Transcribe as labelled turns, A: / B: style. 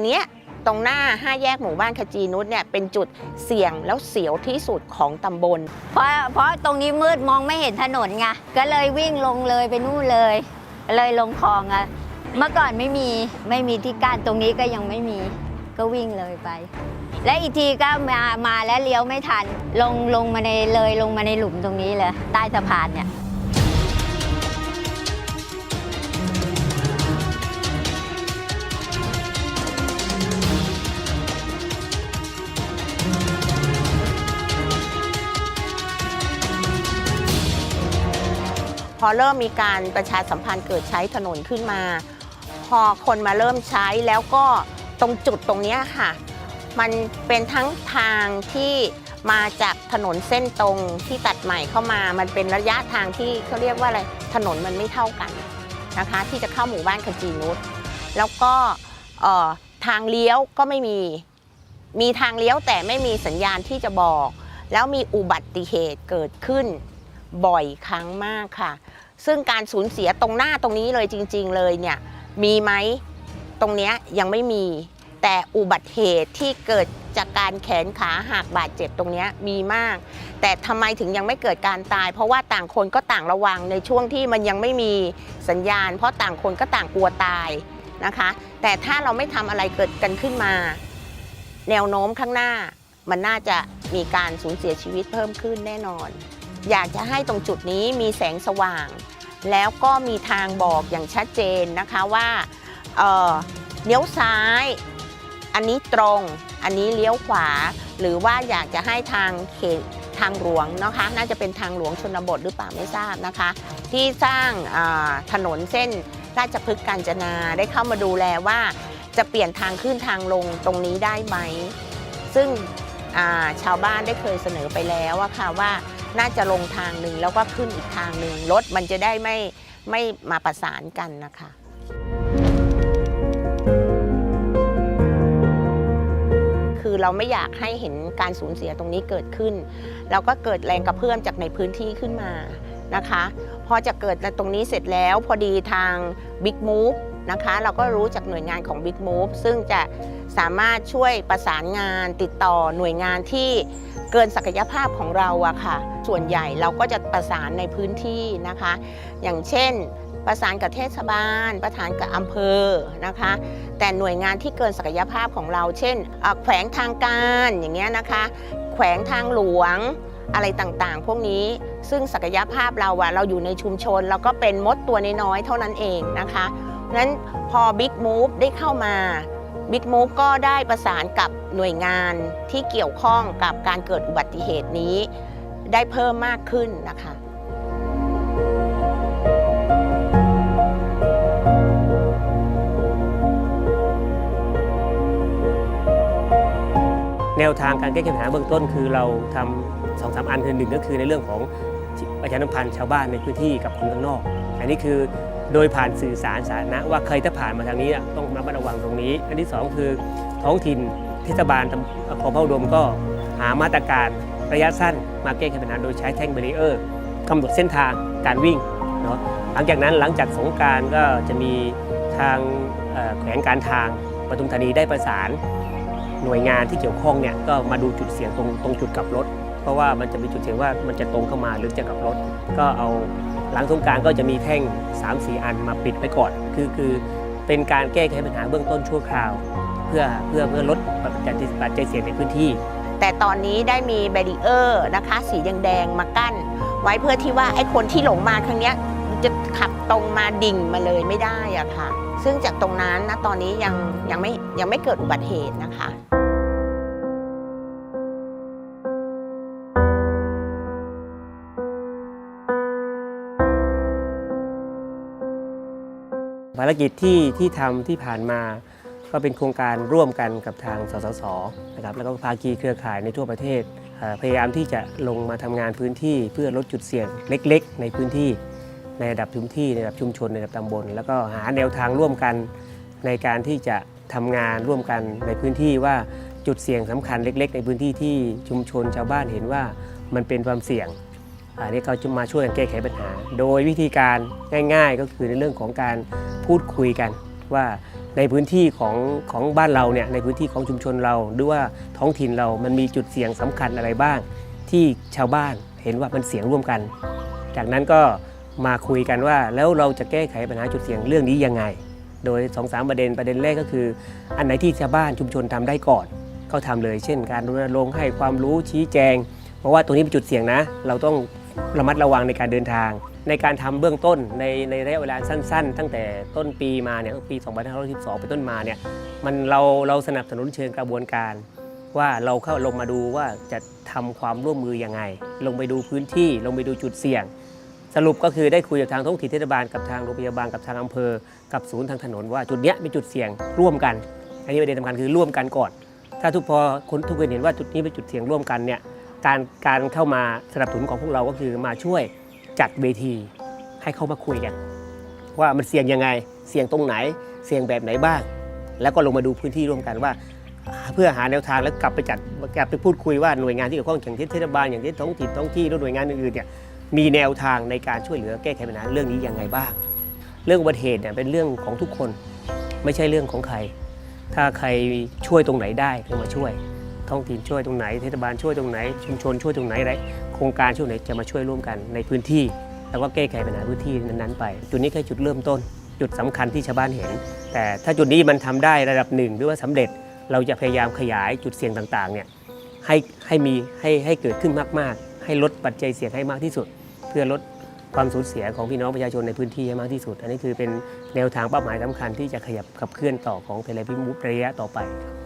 A: ตรงเนี้ยตรงหน้าห้าแยกหมู่บ้านขจีนุชเนี่ยเป็นจุดเสี่ยงแล้วเสียวที่สุดของตำบล
B: เพราะเพราะตรงนี้มืดมองไม่เห็นถนนไงก็เลยวิ่งลงเลยไปนู่นเลย เลยลงคลองอะเมื่อก่อนไม่มีไม่มีที่กั้นตรงนี้ก็ยังไม่มี ก็วิ่งเลยไป และอีกทีก็มามาแล้วเลี้ยวไม่ทัน ลงลงมาในเลยลงมาในหลุมตรงนี้เลยใต้สะพานเนี่ย
A: พอเริ่มมีการประชาสัมพันธ์เกิดใช้ถนนขึ้นมา พอคนมาเริ่มใช้แล้วก็ตรงจุดตรงนี้ค่ะ มันเป็นทั้งทางที่มาจากถนนเส้นตรงที่ตัดใหม่เข้ามา มันเป็นระยะทางที่เขาเรียกว่าอะไรถนนมันไม่เท่ากันนะคะ ที่จะเข้าหมู่บ้านขจีนุชแล้วก็ทางเลี้ยวก็ไม่มี มีทางเลี้ยวแต่ไม่มีสัญญาณที่จะบอก แล้วมีอุบัติเหตุเกิดขึ้น บ่อยครั้งมากค่ะ ซึ่งการสูญเสียตรงหน้าตรงนี้เลยจริง ๆ เลยเนี่ยมีไหมตรงเนี้ยยังไม่มี แต่อุบัติเหตุที่เกิดจากการแขนขาหักบาดเจ็บตรงนี้มีมาก แต่ทำไมถึงยังไม่เกิดการตาย เพราะว่าต่างคนก็ต่างระวังในช่วงที่มันยังไม่มีสัญญาณ เพราะต่างคนก็ต่างกลัวตายนะคะ แต่ถ้าเราไม่ทำอะไรเกิดกันขึ้นมา แนวโน้มข้างหน้า มันน่าจะมีการสูญเสียชีวิตเพิ่มขึ้นแน่นอน อยากจะให้ตรงจุดนี้มีแสงสว่าง แล้วก็มีทางบอกอย่างชัดเจนนะคะว่าเออเลี้ยวซ้าย อันนี้ตรง อันนี้เลี้ยวขวา หรือว่าอยากจะให้ทางเขตทางหลวงนะคะ น่าจะเป็นทางหลวงชนบทหรือเปล่าไม่ทราบนะคะ ที่สร้างถนนเส้นราชพฤกษ์กาญจนาได้เข้ามาดูแลว่าจะเปลี่ยนทางขึ้นทางลงตรงนี้ได้ไหม ซึ่งชาวบ้านได้เคยเสนอไปแล้วอะค่ะว่า น่าจะลงทางหนึ่งแล้วก็ขึ้นอีกทางหนึ่งรถมันจะได้ไม่ไม่มาประสานกันนะคะคือเราไม่อยากให้เห็นการสูญเสียตรงนี้เกิดขึ้นแล้วก็เกิดแรงกระเพื่อมจากในพื้นที่ขึ้นมานะคะ พอจะเกิดตรงนี้เสร็จแล้วพอดีทาง Big Move นะคะ เราก็รู้จากหน่วยงานของ Big Move ซึ่งจะสามารถช่วยประสานงานติดต่อหน่วยงานที่เกินศักยภาพของเราอะค่ะ ส่วนใหญ่เราก็จะประสานในพื้นที่นะคะ อย่างเช่น ประสานกับเทศบาล ประสานกับอำเภอนะคะ แต่หน่วยงานที่เกินศักยภาพของเรา เช่นแขวงทางการอย่างเงี้ยนะคะ แขวงทางหลวงอะไรต่างๆ พวกนี้ซึ่งศักยภาพเราอะเราอยู่ในชุมชน เราก็เป็นมดตัวน้อยๆเท่านั้นเองนะคะ นั้นพอ Big Move ได้เข้ามา Big Move ก็ได้ประสานกับหน่วยงานที่เกี่ยวข้องกับการเกิดอุบัติเหตุนี้ ได้เพิ่มมากขึ้นนะคะ
C: แนวทางการแก้ไขปัญหาเบื้องต้นคือเราทำสองสามอันคือหนึ่งก็คือในเรื่องของประชาสัมพันธ์ชาวบ้านในพื้นที่กับคนข้างนอก อันนี้คือ โดยผ่านสื่อสารสาธารณะว่าเคยถ้าผ่านมาทางนี้ต้องระมัดระวังตรงนี้ อันที่สองคือท้องถิ่นเทศบาลตำของพระอุดมก็หามาตรการระยะสั้นมาแก้ไขปัญหาโดยใช้แท่งเบรีเออร์กำหนดเส้นทางการวิ่งเนาะหลังจากนั้นหลังจากสงการก็จะมีทางแขวงการทางปทุมธานีได้ประสานหน่วยงานที่เกี่ยวข้องเนี่ยก็มาดูจุดเสี่ยงตรงตรงจุดกลับรถ เพราะว่ามันจะมีจุดเสี่ยงว่ามันจะตรงเข้ามาหรือจะกลับรถ ก็เอา หลังสงการก็จะมีแท่ง 3-4 อันมาปิดไปก่อน คือคือเป็นการแก้ไขปัญหาเบื้องต้นชั่วคราว เพื่อเพื่อเพื่อลดปัจจัยปัจจัยเสี่ยงในพื้นที่
A: แต่ตอนนี้ได้มีแบรีเออร์นะคะ สีแดงๆมากั้น ไว้เพื่อที่ว่าไอ้คนที่หลงมาครั้งนี้จะขับตรงมาดิ่งมาเลยไม่ได้อะค่ะ ซึ่งจากตรงนั้นนะตอนนี้ยังยังไม่ยังไม่เกิดอุบัติเหตุนะคะ
C: ภารกิจที่ที่ทำที่ผ่านมา ก็เป็นโครงการร่วมกันกับทางสสสนะครับแล้วก็ภาคีเครือข่ายในทั่วประเทศ พยายามที่จะลงมาทำงานพื้นที่เพื่อลดจุดเสี่ยงเล็ก ๆ ในพื้นที่ ในระดับชุมที่ในระดับชุมชนในระดับตำบล แล้วก็หาแนวทางร่วมกันในการที่จะทำงานร่วมกันในพื้นที่ว่าจุดเสี่ยงสำคัญเล็ก ๆ ในพื้นที่ที่ชุมชนชาวบ้านเห็นว่ามันเป็นความเสี่ยงอันนี้เขาจะมาช่วยกันแก้ไขปัญหา โดยวิธีการง่าย ๆ ก็คือในเรื่องของการ พูดคุยกันว่าในพื้นที่ของของบ้านเราเนี่ยในพื้นที่ของชุมชนเรา หรือว่าท้องถิ่นเรามันมีจุดเสี่ยงสำคัญอะไรบ้าง ที่ชาวบ้านเห็นว่ามันเสี่ยงร่วมกัน จากนั้นก็มาคุยกันว่าแล้วเราจะแก้ไขปัญหาจุดเสี่ยงเรื่องนี้ยังไง โดย2อสประเด็นประเด็นแรกก็คือ อันไหนที่ชาวบ้านชุมชนทำได้ก่อนก็ทำเลย เช่น การรณรงค์ให้ความรู้ชี้แจง เพราะว่าตรงนี้เป็นจุดเสี่ยงนะ เราต้องระมัดระวังในการเดินทาง ในการทำเบื้องต้นในในระยะเวลาสั้น ๆ ตั้งแต่ต้นปีมาเนี่ยปี 2512เป็นต้นมาเนี่ยมันเราเราสนับสนุนเชิงกระบวนการ ว่าเราเข้าลงมาดูว่าจะทำความร่วมมือยังไง ลงไปดูพื้นที่ลงไปดูจุดเสี่ยง สรุปก็คือได้คุยกับทางท้องถิ่นเทศบาลกับทางโรงพยาบาลกับทางอำเภอ กับศูนย์ทางถนนว่าจุดเนี้ยเป็นจุดเสี่ยงร่วมกัน อันนี้ประเด็นสำคัญคือร่วมกันก่อน ถ้าทุกพอคนทุกคนเห็นว่าจุดนี้เป็นจุดเสี่ยงร่วมกันเนี่ยการการเข้ามาสนับสนุนของพวกเราก็คือมาช่วย จัดเวทีให้เข้ามาคุยกัน ว่ามันเสี่ยงยังไง เสี่ยงตรงไหน เสี่ยงแบบไหนบ้าง แล้วก็ลงมาดูพื้นที่ร่วมกันว่า เพื่อหาแนวทางแล้วกลับไปจัดกลับไปพูดคุยว่าหน่วยงานที่เกี่ยวข้องอย่างเช่เทศบาลอย่างเช่นท้องถิ่นท้องที่หรือหน่วยงานอื่นๆเนี่ยมีแนวทางในการช่วยเหลือแก้ไขปัญหาเรื่องนี้ยังไงบ้าง เรื่องอุบัติเหตุเนี่ยเป็นเรื่องของทุกคนไม่ใช่เรื่องของใคร ถ้าใครช่วยตรงไหนได้ก็มาช่วย ท้องถิ่นช่วยตรงไหน เทศบาลช่วยตรงไหน ชุมชนช่วยตรงไหนอะไร ครงการช่วยไหนจะมาช่วยร่วมกันในพื้นที่ แล้วก็แก้ไขปัญหาพื้นที่นั้นๆไป จุดนี้แค่จุดเริ่มต้น จุดสำคัญที่ชาวบ้านเห็น แต่ถ้าจุดนี้มันทำได้ระดับหนึ่งหรือว่าสำเร็จเราจะพยายามขยายจุดเสี่ยงต่างๆเนี่ยให้ให้มีให้ให้เกิดขึ้นมากๆ ให้ลดปัจจัยเสี่ยงให้มากที่สุด เพื่อลดความสูญเสียของพี่น้องประชาชนในพื้นที่ให้มากที่สุด อันนี้คือเป็นแนวทางเป้าหมายสำคัญที่จะขยับขับเคลื่อนต่อของเทเลพิมุประยะต่อไปครับ